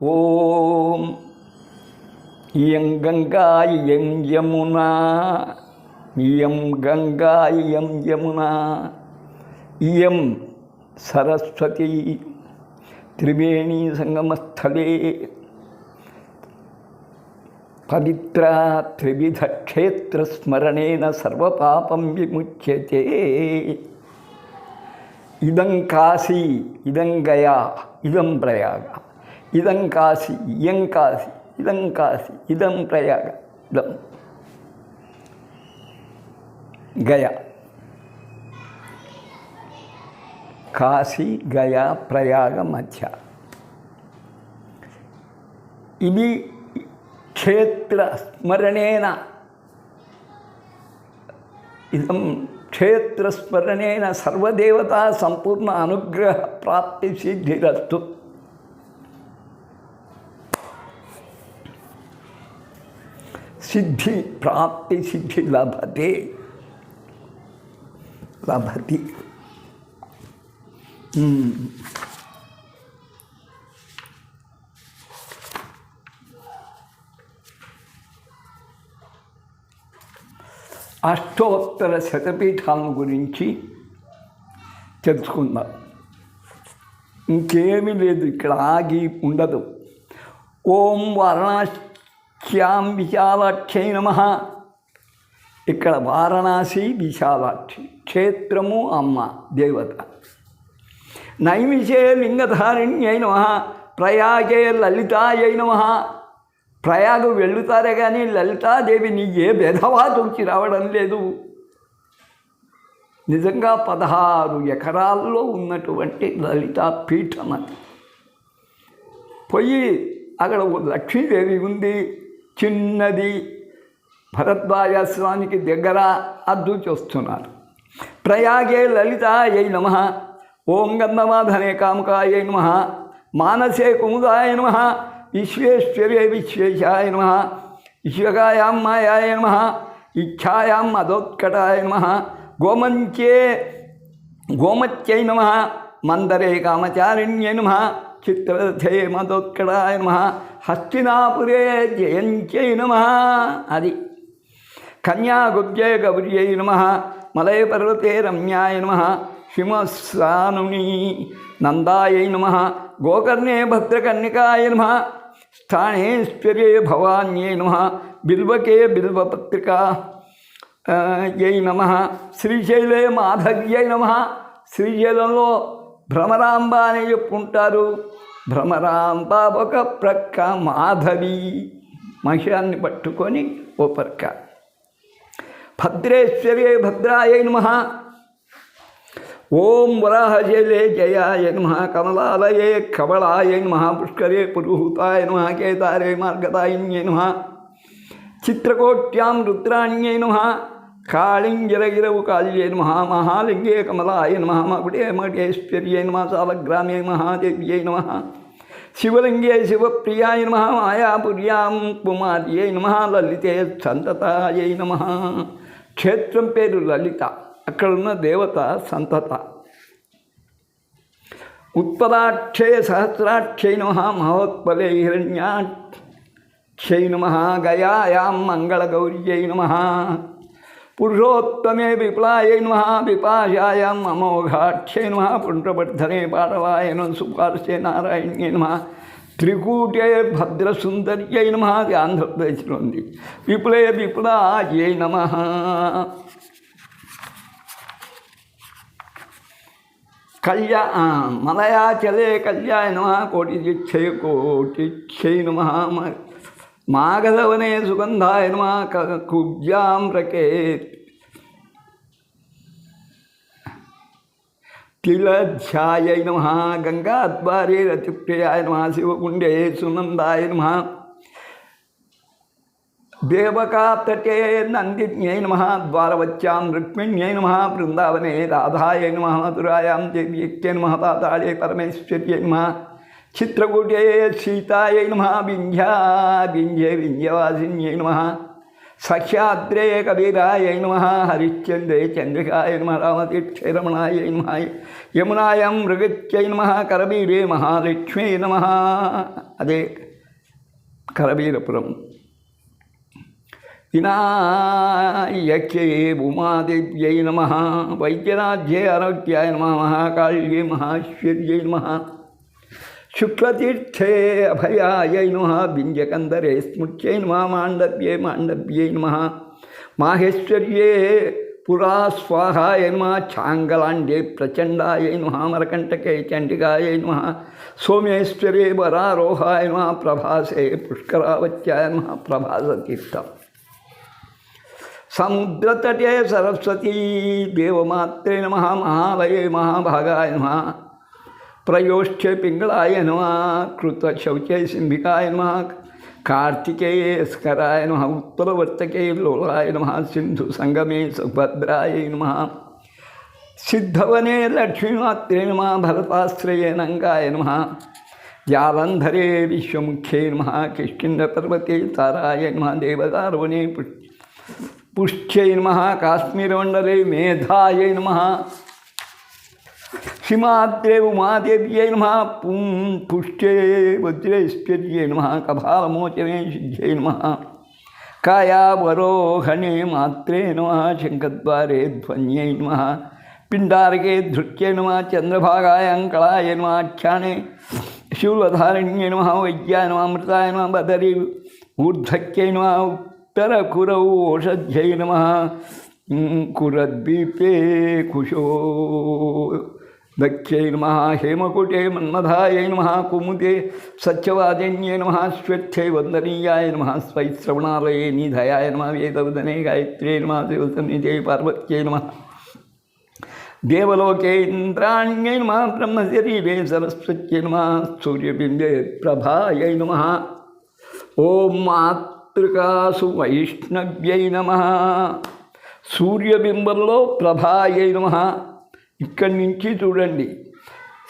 ఓం ఇయం గంగా ఇయం యమునా ఇయం గంగా ఇయం యమునా ఇయం సరస్వతి త్రివేణీ సంగమస్థలే పవిత్ర త్రివిధ క్షేత్రస్మరణేన సర్వపాపం విముచ్యతే. ఇదం కాశీ ఇదం గయా ఇదం ప్రయాగ. ఇదం కాశీ ఇయం కాశీ ఇదం కాశీ ఇదం ప్రయాగ ఇదం. గయ. కాశీ గయా ప్రయాగ మధ్య. ఇవి క్షేత్ర స్మరణేన. ఇదం క్షేత్రస్మరణేన సర్వదేవతా సంపూర్ణ అనుగ్రహ ప్రాప్తి సిద్ధిరస్తు. సిద్ధి ప్రాప్తి సిద్ధి లభతే. లభతి. అష్టోత్తర శతపీఠాల గురించి తెలుసుకుందాం. ఇంకేమీ లేదు ఇక్కడ ఆగి ఉండదు. ఓం వారణాస్యాం విశాలాక్షై నమ. ఇక్కడ వారణాసి విశాలాక్షి క్షేత్రము అమ్మ దేవత. నైమిషే లింగధారిణ్యై నమ ప్రయాగే లలితాయై నమ. ప్రయాగ వెళ్ళుతారే కానీ లలితాదేవి నీ ఏ భేదవా చూచి రావడం లేదు. నిజంగా పదహారు ఎకరాల్లో ఉన్నటువంటి లలితా పీఠం అది. పోయి అక్కడ లక్ష్మీదేవి ఉంది. చిన్నది. భరద్వాజాశ్రమానికి దగ్గర అద్దు చూస్తున్నారు. ప్రయాగే లలిత అయి నమ. ఓం గంధమాధనే కాముకాయ నమ. మానసే కుముదాయ నమ. విశ్వేశ్వరే విశ్వేశాయ నమ. విశ్వగాయాం మాయాయ నమ. ఇచ్ఛాయాం అదోత్కటాయ నమ. గోమంచే గోమత్యై నమ. మందరే కామచారిణ్యై నమ. చిత్రరథే మదొక్కడాయ నమ హస్తినాపురే జయంత్యై నమ అది. కన్యాగుబ్జే గౌర్యై నమ మలయ పర్వతే రమ్యాయ నమ హిమస్వానుని నందాయై నమ గోకర్ణే భద్రకన్నికాయ నమ స్థానేశ్వర్యే భవాన్యై నమ బిల్వకే బిల్వపత్రికా ఆ, నమ శ్రీశైలే మాధవ్యై నమ శ్రీశైలంలో భ్రమరాంబ అని చెప్పుకుంటారు. భ్రమరాంబ ఒక ప్రక్క మాధవి. మహిళాన్ని పట్టుకొని ఓ ప్రక్క. భద్రేశ్వరే భద్రాయ నమ. ఓం వరాహజలే జయాయ నమ. కమలాలయే కమలాయ నమ. పుష్కరే పురుహూతాయ నమ. కేదారే మార్గదాయిన్యై నమ. చిత్రకోట్యాం రుద్రాణ్యై నమ. కాళింజరగిరవు కాళ్యై నమ మహాలింగే కమలాయ నమ మకుటే మటేశ్వర్యై నమ సాలగ్రామే మహాదేవ్యై నమ. శివలింగే శివప్రియాయ నమ మాయాపుర్యాం కుమార్యై నమ లలితే సంతతాయై నమ. క్షేత్రం పేరు లలిత అక్కడున్న దేవత సంతత. ఉత్పలాక్షే సహస్రాక్షై నమ మహోత్పలే హిరణ్యాక్షై నమ గయాయాం మంగళగౌర్యై నమ. पुरुषोत्तम विप्लाय नमः, विपाशाय अमोघाक्षे नमः पुण्ड्रवर्धने पाटवाय नम सुपार्श्ये नारायण्ये नमः, त्रिकूटे भद्रसुन्दर्यै नमः आन्ध्रप्रदेशनोन्दि विपुले विपुलायै नम। कल्या मलयाचले कल्याय कोटिजिक्षे कोटिक्षे नमः मागधवने सुगंधाय नमः कुब्जाम प्रकेत्। तिलध्याय नम, गङ्गाद्वारे रतिप्रियाय नम शिवकुंडे सुनंदाय नम। देवका तटे नन्दिन्यै नम द्वारवच्चां रुक्मिण्यै नम वृंदावने राधाय नम मधुरायां देव्यक्त्यै नम पाताळे परमेश्वर्य नम। చిత్రకూటే సీతాయై నమ వింధ్యా వింధ్యే వింధ్యవాసిన్యై నమ. సఖ్యాద్రే కబీరాయ నమ హరిశ్చంద్రే చంద్రికాయ నమ రామతీక్షరమణాయ నమ. యమునాయం మృగత్యై నమ కరబీరే మహాలక్ష్మీ నమ. అదే కరబీరపురం వినాయకే ఉమాదేవ్యై నమ వైద్యనాథ్యే ఆరోగ్యాయ నమ మహాకాళ్యే మహాశ్వర్యై నమ. शुक्लतीर्थे अभयाय नम बिंजकंदर स्मृत्य नम मांडव्ये मांडव्ये नम। माहेश्वर्य पुरा स्वाहाय नम छांगलांडे प्रचंडा नमः मरकंटक चंडिकाय नमः। सोमेश्वर वरारोहाय नमः, प्रभासे पुष्करावत्याय नमः प्रभासतीर्थ समुद्रतटे सरस्वती, देवमात्रे नमः, महालये महाभागाय नम। ప్రయోష్ఠే పింగళాయ నమ కృతశౌచే సింహికాయ నమ కార్తికేయస్కరాయ నమ ఉత్తరవర్తకే లోలాయ నమ సింధు సంగమే సుభద్రాయ నమ సిద్ధవనే లక్ష్మీమాత్రే నమ భరతాశ్రయే నంగాయ నమ జాలంధరే విశ్వముఖ్యే నమ కిష్కిందపర్వతే తారాయ నమ దేవదారవనే పుష్ట పుష్ట్యై నమ కాశ్మీరమండలే మేధాయ నమ హిమాద్రే ఉమాదేవ్యై నమ పుం పుష్ట్యే వజ్రేశ్వర్యై నమ కపాలమోచనే సిద్ధ్యై నమ కాయావరోహణే మాత్రే నమ శంఖద్వారే ధ్వన్యై నమ పిండారకే ధృత్యై నమ చంద్రభాగాయ అంకళాయ నమ ఆఖ్యానే శూలధారణ్యై నమ వైద్యాయ నమ అమృతాయ నమ బదరి ఊర్ధక్యై నమ ఉత్తరకురౌ ఓషధ్యై నమ కురద్వీపే కుశో దక్షై నమ హేమకుటే మన్మథాయై నమ కుముదే సత్యవాదిన్యై నమ శ్వత్యై వందనీయాయ నమ స్వైశ్రవణాలయే నిధయాయ నమ వేదవదనే గాయత్ర్యై నమ దేవతనిజై పార్వత్యై నమ దేవలోకే ఇంద్రాణ్యై నమ బ్రహ్మశరీరే సరస్వత్యై నమ సూర్యబింబే ప్రభాయై నమ ఓం మాతృకాసు వైష్ణవ్యై నమ సూర్యబింబంలో ప్రభాయై నమ ఇక్కడి నుంచి చూడండి.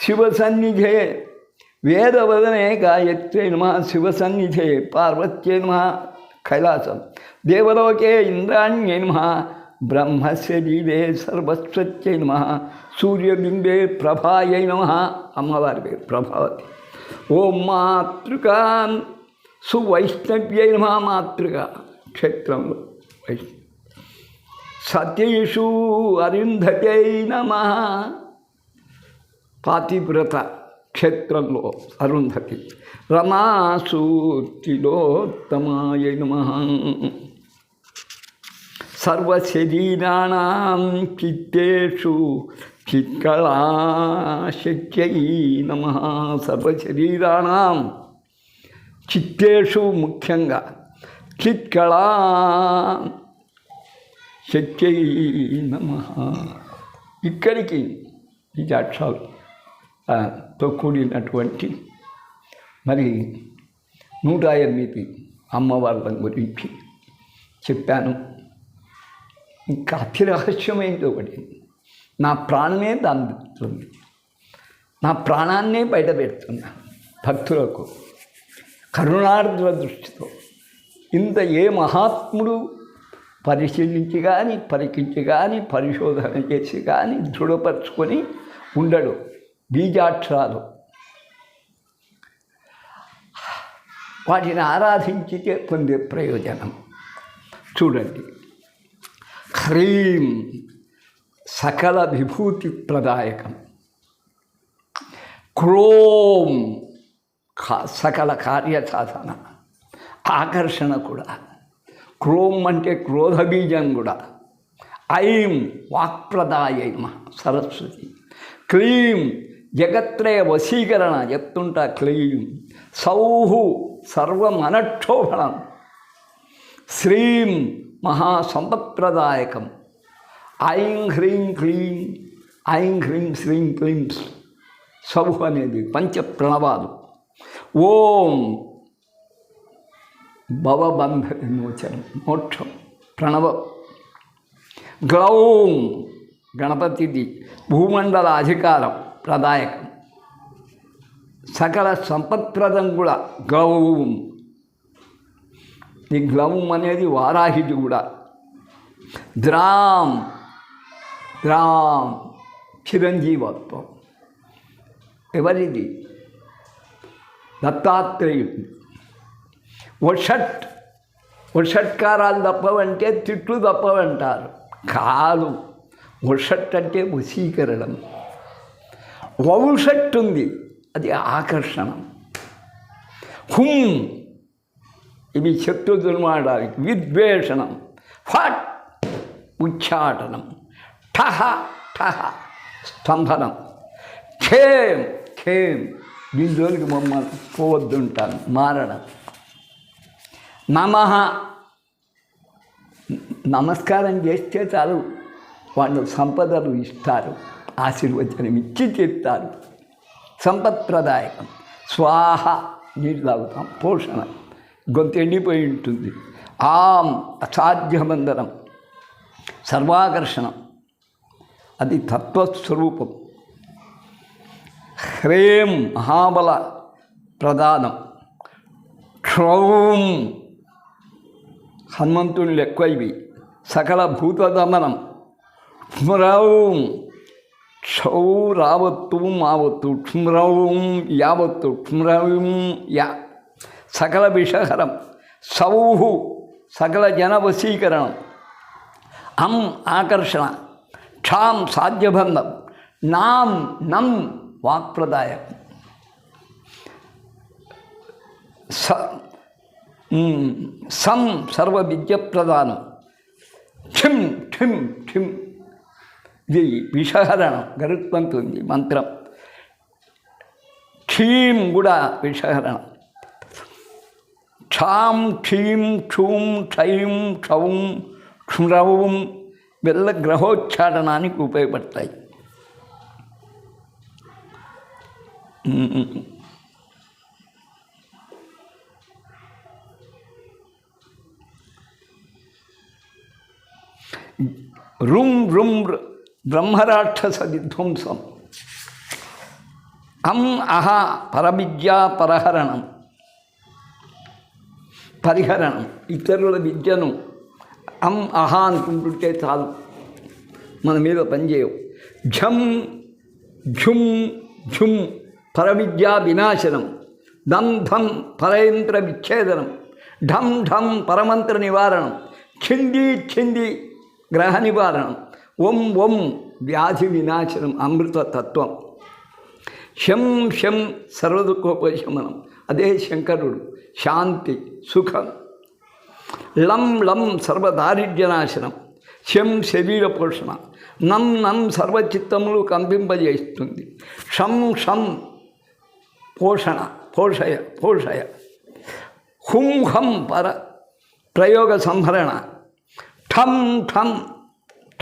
శివ సన్నిధే వేదవదనే గాయత్రే నమ శివ సన్నిధే పార్వత్యై నమ కైలాసం. దేవలోకే ఇంద్రాణ్యే నమ బ్రహ్మశరీరే సర్వస్వత్యై నమ సూర్యబింబే ప్రభాయై నమ అమ్మవారి పేరు ప్రభావతి. ఓం మాతృక సువైష్ణవ్యై నమ మాతృక క్షేత్రంలో. వైష్ణవ సతీషు అరుంధతై నమ. పాతివ్రత క్షేత్రంలో అరుంధతి. రమాసూర్తిలోత్తమాయ నమ. సర్వశరీరాణం చిత్తేషు చిత్కళాశక్యై నమ. సర్వశరీరాణం చిత్తేషు ముఖ్యంగా. చిత్కళా శక్యై నమ. ఇక్కడికి ఇది అక్షరాలు కూడినటువంటి మరి నూట ఎనిమిది అమ్మవార్ల గురించి చెప్పాను. ఇంకా అతి రహస్యమైనది ఒకటి నా ప్రాణమే దాని నా ప్రాణాన్నే బయట పెడుతున్నా భక్తులకు కరుణార్ద్ర దృష్టితో. ఇంత ఏ మహాత్ముడు పరిశీలించి కానీ పరికించి కానీ పరిశోధన చేసి కానీ దృఢపరుచుకొని ఉండడు. బీజాక్షరాలు. వాటిని ఆరాధించితే పొందే ప్రయోజనం. చూడండి. హ్రీం సకల విభూతి ప్రదాయకం. క్రోం సకల కార్యసాధన. ఆకర్షణ కూడా. క్రోమ్ అంటే క్రోధబీజం కూడా. ఐం వాక్ప్రదాయ సరస్వతి. క్లీం జగత్రయ వశీకరణ చెప్తుంటా క్లీం. సౌహు సర్వమనక్షోభణం. శ్రీం మహాసంపత్ప్రదాయకం. ఐం హ్రీం క్లీం ఐం హ్రీం శ్రీం క్లీం. సౌహు అనేది పంచ ప్రణవాలు ఓం భవబంధ విమోచనం మోక్షం ప్రణవం గ్లౌం గణపతిది భూమండల అధికారం ప్రదాయకం సకల సంపత్ప్రదం కూడా గ్లౌం ఈ గ్లౌం అనేది వారాహిది కూడా. ద్రామ్ ద్రాం చిరంజీవత్వం. ఎవరిది? దత్తాత్రేయుడు వషట్ వషట్కారాలు తప్పవంటే తిట్లు తప్పవంటారు. కాదు వషట్ అంటే వశీకరణం. వౌషట్ ఉంది అది ఆకర్షణం. హుం ఇవి శత్రు దుర్మాడానికి విద్వేషణం. ఫట్ ఉచ్చాటనం. ఠహ ఠహ స్తంభనం. ఖేమ్ ఖేం దీనిలోనికి మమ్మల్ని పోవద్దుంటాను మారడం. నమ. నమస్కారం చేస్తే చాలు. వాళ్ళు సంపదలు ఇస్తారు ఆశీర్వచనం ఇచ్చి చెప్తారు సంపత్ప్రదాయకం. స్వాహ నీళ్ళు తాగుతాం పోషణ. గొంతు ఎండిపోయి ఉంటుంది. ఆం అసాధ్యబంధనం సర్వాకర్షణం. అది తత్వస్వరూపం. హ్రేం మహాబల ప్రదానం. క్షౌం హనుమంతుని ఎక్కువ ఇవి. సకల భూత దమనం స్మరౌం క్షౌ రావత్తు మావత్తు. క్షుమ్రౌం యావత్తు. క్షుమ్రౌం యా. సకల విషహరం. సౌహు. సకల జనవశీకరణం. అం ఆకర్షణ. క్షాం సాధ్యబంధం నాం నం వాక్ప్రదాయకం స సం సర్వ విద్యప్రదానం ఠిం ఠిం ఠిం ఇది విషహరణం గరుత్మంతుంది మంత్రం. క్షీం కూడా విషహరణం. క్షాం క్షీం క్షూం క్షైం క్షౌం క్షురవం వెళ్ళ గ్రహోచ్చాటనానికి ఉపయోగపడతాయి. రుం రుం బ్రహ్మరాక్షస విధ్వంసం అం అహ పరవిద్యా పరహరణం. పరిహరణం. ఇతరుల విద్యను అం అహ అనుకుంటుంటే చాలు. మన మీద పనిచేయవు ఝం ఝుం ఝుం పరవిద్యా వినాశనం. ధం ధం పరయంత్ర విచ్ఛేదనం. ఢం ఢం పరమంత్ర నివారణం. ఛింది ఛింది గ్రహ నివారణం ఓం ఓం వ్యాధి వినాశనం అమృత తత్వం. శం శం సర్వదుఃఖోపశమనం. అదే శంకరుడు. శాంతి సుఖం. లం లం సర్వదారిద్ర్యనాశనం. శం శరీర పోషణ. నం నం సర్వచిత్తములు కంపింపజేస్తుంది. షం షం పోషణ పోషయ పోషయ. హుం హం పర ప్రయోగ సంహరణ. ఠం ఠం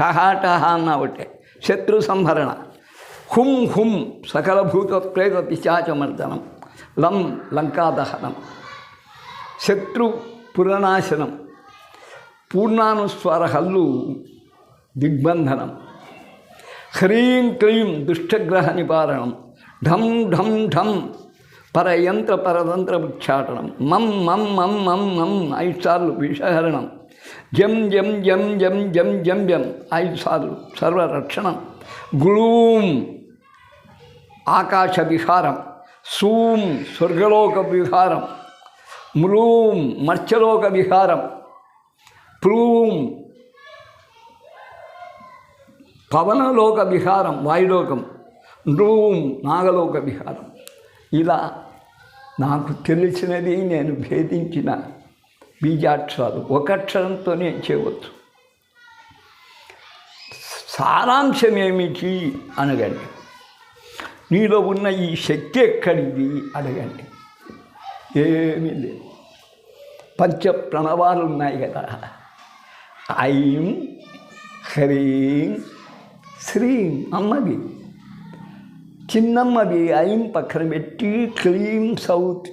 ఠహ టహ అన్న ఒకటే శత్రు సంహరణ. హుం హుం సకల భూత ప్రేత పిశాచమర్దనం లం లంకాదహనం శత్రు పురనాశనం పూర్ణానుస్వర హల్లు దిగ్బంధనం. హ్రీం క్లీం దుష్టగ్రహ నివారణం. ఢం ఢం ఢం పరయంత్ర పరతంత్ర ఉచ్చాటనం మం మం మం మం మం ఐదు సార్లు విషహరణం. జం జం జం జం జం జం జం. ఐదు సార్లు. సర్వరక్షణం. గ్లూం ఆకాశ విహారం సూం. స్వర్గలోక విహారం మ్లూం మత్స్యలోక విహారం ప్లూం. పవనలోక విహారం వాయులోకం. నృం. నాగలోక విహారం ఇలా నాకు తెలిసినది నేను భేదించిన బీజాక్షరాలు. ఒక అక్షరంతోనే చేయవచ్చు. సారాంశం ఏమిటి అనగండి. నీలో ఉన్న ఈ శక్తి ఎక్కడిది? అడగండి ఏమీ లేదు. పంచ ప్రణవాలు ఉన్నాయి కదా. ఐం హ్రీం శ్రీం అమ్మది చిన్నమ్మది ఐం పక్కన పెట్టి క్లీం సౌత్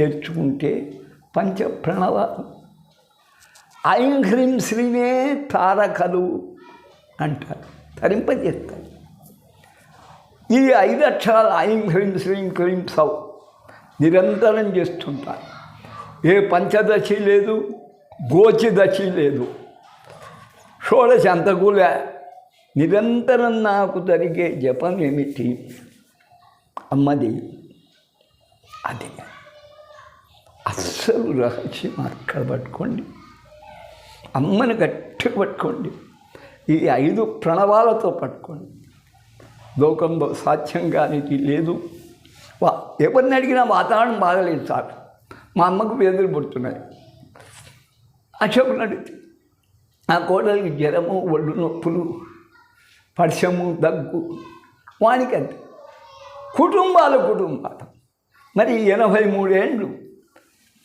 చేర్చుకుంటే పంచ ప్రణవాలు ఐం హ్రీం శ్రీనే తారకలు అంటారు. తరింపజేస్తారు. ఈ ఐదు అక్షరాలు ఐం హ్రీం శ్రీం క్లీం సౌ నిరంతరం చేస్తుంటారు. ఏ పంచదశి లేదు గోచి లేదు. షోడశ అంతకులే నిరంతరం నాకు జరిగే జపం ఏమిటి? అమ్మది. అది. అస్సలు రాచి అక్కడ పట్టుకోండి. అమ్మని గట్టిగా పట్టుకోండి. ఈ ఐదు ప్రణవాలతో పట్టుకోండి. లోకంలో సాధ్యం కానికి లేదు. వా ఎవరిని అడిగినా వాతావరణం బాగలేదు సార్. మా అమ్మకు వేదులు పుడుతున్నాయి. అశోకుని అడిగితే ఆ కోడలికి జ్వరము ఒళ్ళు నొప్పులు పర్షము దగ్గు వానికి అంతే కుటుంబాల కుటుంబాలు. మరి ఎనభై మూడేళ్ళు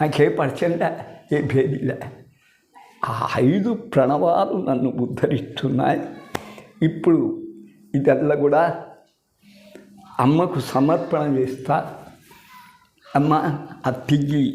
నాకే పరిచయంలే ఏ భేదిలే ఆ ఐదు ప్రణవాలు నన్ను ఉద్ధరిస్తున్నాయి. ఇప్పుడు ఇదల్లా కూడా అమ్మకు సమర్పణ చేస్తా. అమ్మ ఆ తియ్యి